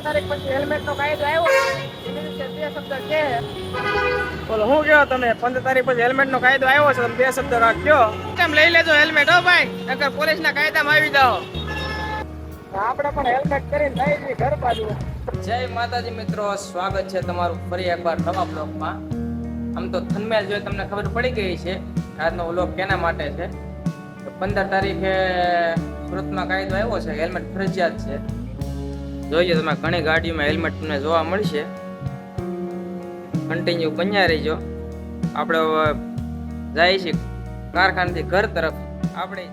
પંદર તારીખ પછી હેલ્મેટ નો કાયદો આવ્યો. બે શબ્દ છે. બોલો હું કયો તમે પંદર તારીખ પછી હેલ્મેટનો કાયદો આવ્યો છે તમે બે શબ્દ રાખજો. કેમ લઈ લેજો હેલ્મેટ હો ભાઈ? નકર પોલીસના કાયદામાં આવી જાઓ. આપણે પણ હેલ્મેટ કરીને લઈ જઈએ ઘર બાજુ જય માતાજી મિત્રો સ્વાગત છે તમારું ફરી એકવાર નવા બ્લોગમાં. આમ તો થનમેલ જોઈ તમને ખબર પડી ગઈ છે આજનો વ્લોગ કેના માટે છે? પંદર તારીખે સુરતમાં કાયદો આવ્યો છે હેલ્મેટ ફરજિયાત છે. જોઈએ તમે ઘણી ગાડીઓમાં હેલ્મેટ તમને જોવા મળશે. કન્ટિન્યુ બન્યા રહીજો. આપણે જાય છે કારખાનાથી ઘર તરફ. આપણે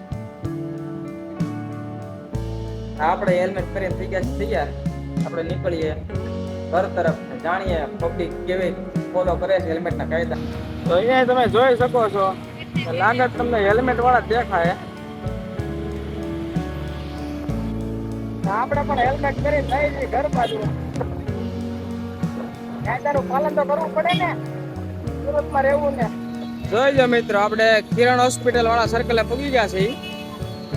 આપણે હેલ્મેટ કરીને થઈ ગયા તૈયાર. આપણે નીકળીએ ઘર તરફ જાણીએ પબ્લિક કેવી ફોલો કરે છે હેલ્મેટના કાયદા. તો અહીંયા તમે જોઈ શકો છો લાગત તમને હેલ્મેટ વાળા દેખાય. આપણે પણ હેલ્મેટ કરી લઈ જઈએ ઘર બાજુ. કાયદાનું પાલન તો કરવું પડે ને. સુરતમાં રહેવું ને. જોઈ લો મિત્રો, આપણે કિરણ હોસ્પિટલ વાળા સર્કલે પૂગી ગયા છે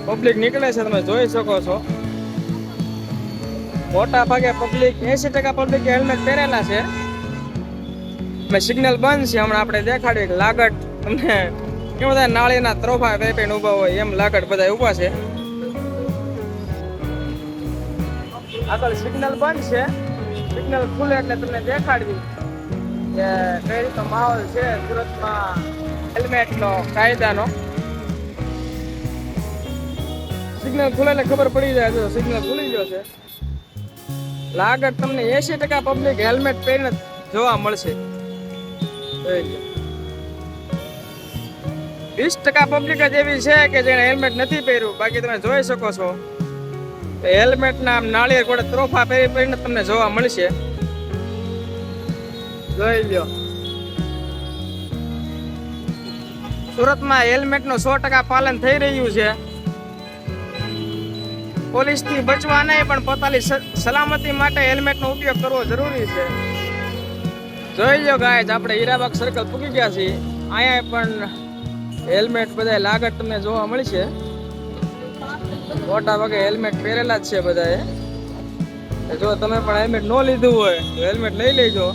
પબ્લિક નીકળે છે, તમે જોઈ શકો છો. મોટા ભાગે પબ્લિક એસી ટકા પબ્લિક હેલ્મેટ પહેરેલા છે. મેં સિગ્નલ બંધ છે, હમણાં આપણે દેખાડ્યું કે લાગટ. તમને કેવું બધા નાળીના ત્રોફા વેપીને ઊભા હોય એમ લાગટ બધા ઊભા છે. આગળ સિગ્નલ બંધ છે. સિગ્નલ ખુલે એટલે તમને દેખાડવી કે કઈ રીતનો માહોલ છે સુરતમાં હેલ્મેટનો, કાયદાનો. સિગ્નલ ખુલે એટલે ખબર પડી જાય. તો સિગ્નલ ખુલી ગયો છે. લાગત તમને એસી ટકા પબ્લિક હેલ્મેટ પહેરીને જોવા મળશે. વીસ ટકા પબ્લિક જ એવી છે કે જેને હેલ્મેટ નથી પહેર્યું. બાકી તમે જોઈ શકો છો. હેલ્મેટ ના આમ નાળિયેર કોડે ત્રોફા પહેરી પહેરીને તમને જોવા મળશે. જોઈ લ્યો. સુરતમાં હેલ્મેટનું સો ટકા પાલન થઈ રહ્યું છે. પોલીસથી બચવા નહીં, પણ પોતાની સલામતી માટે હેલ્મેટ નો ઉપયોગ કરવો જરૂરી છે. જોઈ લો ગાય આપણે હીરાબાગ સર્કલ પૂકી ગયા છીએ. અહીંયા પણ હેલ્મેટ બધા લાગત તમને જોવા મળશે. મોટા ભાગે હેલ્મેટ પહેરેલા જ છે બધાએ. જો તમે પણ હેલ્મેટ ન લીધું હોય, તો હેલ્મેટ લઈ લેજો.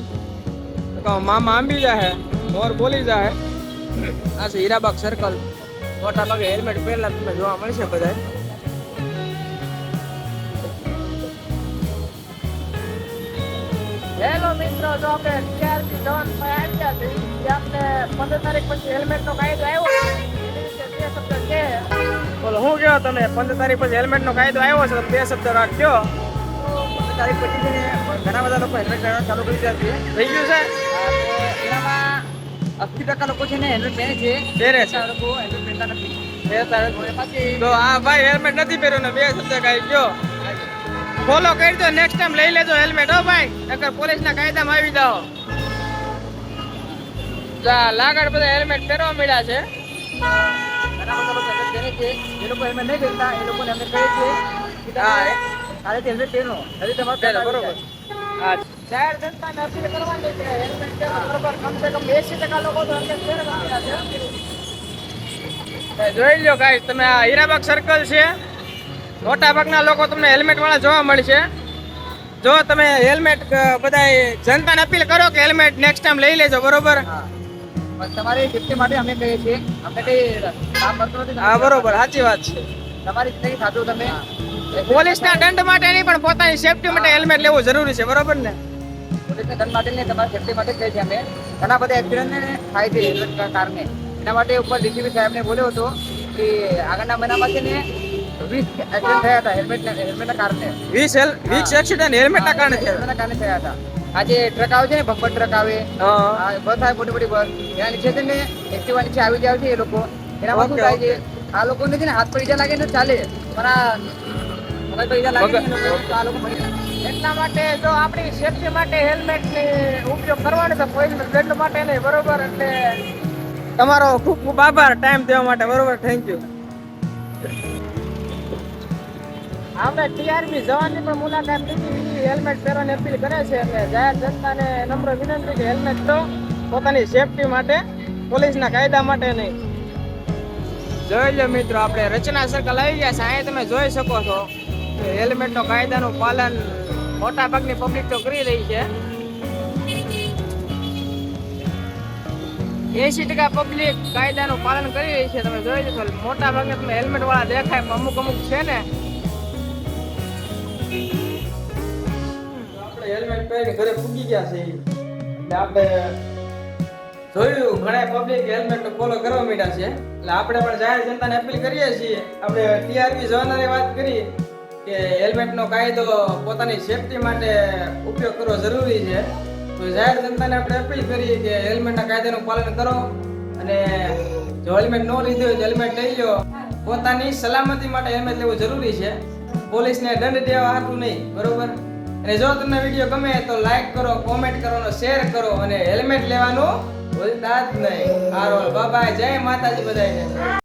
મામા આંબી જાહે, મોર બોલી જાહે. આ છે હીરાબાગ સર્કલ મોટા ભાગે હેલ્મેટ પહેરેલા તમને જોવા મળશે બધાએ. હેલો મિત્રો, જો આપણે ટીઆરપી જવાન આવી ગયા છે આપણે પંદર તારીખ પછી હેલ્મેટ નો કાયદો આવ્યો શબ્દ છે. બોલો હું કહો તમે? પંદર તારીખ પછી હેલ્મેટ નો કાયદો આવ્યો છે તો બે શબ્દ રાખજો. પંદર તારીખ પછી ઘણા બધા લોકો હેલ્મેટ પહેરવાનું ચાલુ કરી દીધા છે. થઈ ગયું છે? એનામાં અસ્સી ટકા લોકો છે ને હેલ્મેટ પહેરે છે. પહેરે છે? લોકો હેલ્મેટ પહેરતા નથી. તો આ ભાઈ હેલ્મેટ નથી પહેર્યું ને બે શબ્દ કાઢી ગયો ફોલો કરી દો નેક્સ્ટ ટાઈમ લઈ લેજો હેલ્મેટ. હો ભાઈ નકર પોલીસના કાયદામાં આવી જાઓ. લાગડ બધા હેલ્મેટ પહેરવા મળ્યા છે. ઘણા બધા લોકો હેલ્મેટ પહેરે છે. જે લોકો હેલ્મેટ નહીં પહેરતા એ લોકોને અમે કહીએ છીએ કે તમે હા, હેલ્મેટ પહેરો હજી તમારે બરોબર. હા. જાહેર જનતાને અપીલ કરવાની છે. હેલ્મેટ બરોબર કમસે કમ એસી ટકા લોકો તો હેલ્મેટ પહેરવા છે. જોઈ લો ગાઈસ તમે આ હીરાબાગ સર્કલ છે. મોટા ભાગના લોકો તમને હેલ્મેટ વાળા જોવા મળશે. જો તમે હેલ્મેટ બધા જનતાને અપીલ કરો કે હેલ્મેટ નેક્સ્ટ ટાઈમ લઈ લેજો બરોબર? તમારી સેફટી માટે અમે કહીએ છીએ અમને કઈ કામ કરતો નથી. હા બરોબર સાચી વાત છે. તમારી જિંદગી સાચું તમે. પોલીસના દંડ માટે નહીં પણ પોતાની સેફટી માટે હેલ્મેટ લેવું જરૂરી છે બરોબર ને? પોલીસના દંડ માટે નહીં તમારી સેફટી માટે કહીએ છીએ અમે. ઘણા બધા એક્સિડન્ટ થાય છે હેલ્મેટના કારણે એના માટે ઉપર ડીસીપી સાહેબને બોલ્યો હતો કે આગળના મહિનામાં છે ને વીસ એક્સિડન્ટ થયા હતા હેલ્મેટ હેલ્મેટના કારણે. વીસ વીસ એક્સિડન્ટ હેલ્મેટના કારણે હેલ્મેટના કારણે થયા હતા. આજે ટ્રક આવે છે ને બમ્પર ટ્રક આવે બસ આવે મોટી મોટી બસ એના નીચે છે ને એક્ટિવા નીચે આવી જાય છે એ લોકો. એનામાં શું થાય છે આ લોકોને છે ને હાથ પર ઈજા લાગે ને ચાલે પણ આ મગજ પર ઈજા લાગે ને એ લોકો- તો આ લોકો એટલા માટે જો આપણી સેફટી માટે હેલ્મેટ ઉપયોગ કરવાનો છે પોલીસ દંડ માટે નહીં બરોબર એટલે તમારો ખૂબ ખૂબ આભાર ટાઈમ દેવા માટે બરોબર થેન્ક યુ આપણે ટીઆરબી જવાની પણ મુલાકાત લીધી. હેલ્મેટ પહેરવાની અપીલ કરે છે એટલે જાહેર જનતાને નમ્ર વિનંતી કે હેલ્મેટ તો પોતાની સેફટી માટે, પોલીસના કાયદા માટે નહીં. જોઈ લો મિત્રો, આપણે રચના સર્કલ આવી ગયા છે. અહીંયા તમે જોઈ શકો છો હેલ્મેટનો કાયદાનું પાલન મોટા ભાગની પબ્લિક તો કરી રહી છે. એસી ટકા પબ્લિક કાયદાનું પાલન કરી રહી છે. તમે જોઈ શકો મોટા ભાગે તમે હેલ્મેટ વાળા દેખાય અમુક અમુક છે ને પોતાની સેફટી માટે ઉપયોગ કરવો જરૂરી છે. તો જાહેર જનતાને આપણે અપીલ કરીએ કે હેલ્મેટના કાયદાનું પાલન કરો અને જો હેલ્મેટ ન લીધું હોય લઈ લો. પોતાની સલામતી માટે હેલ્મેટ લેવું જરૂરી છે. પોલીસને દંડ દેવા હાટું નહીં, બરોબર? અને જો તમને વીડિયો ગમે તો લાઈક કરો કોમેન્ટ કરો અને શેર કરો અને હેલ્મેટ લેવાનું ભૂલતા જ નહીં. હારો બાબા જય માતાજી બધાને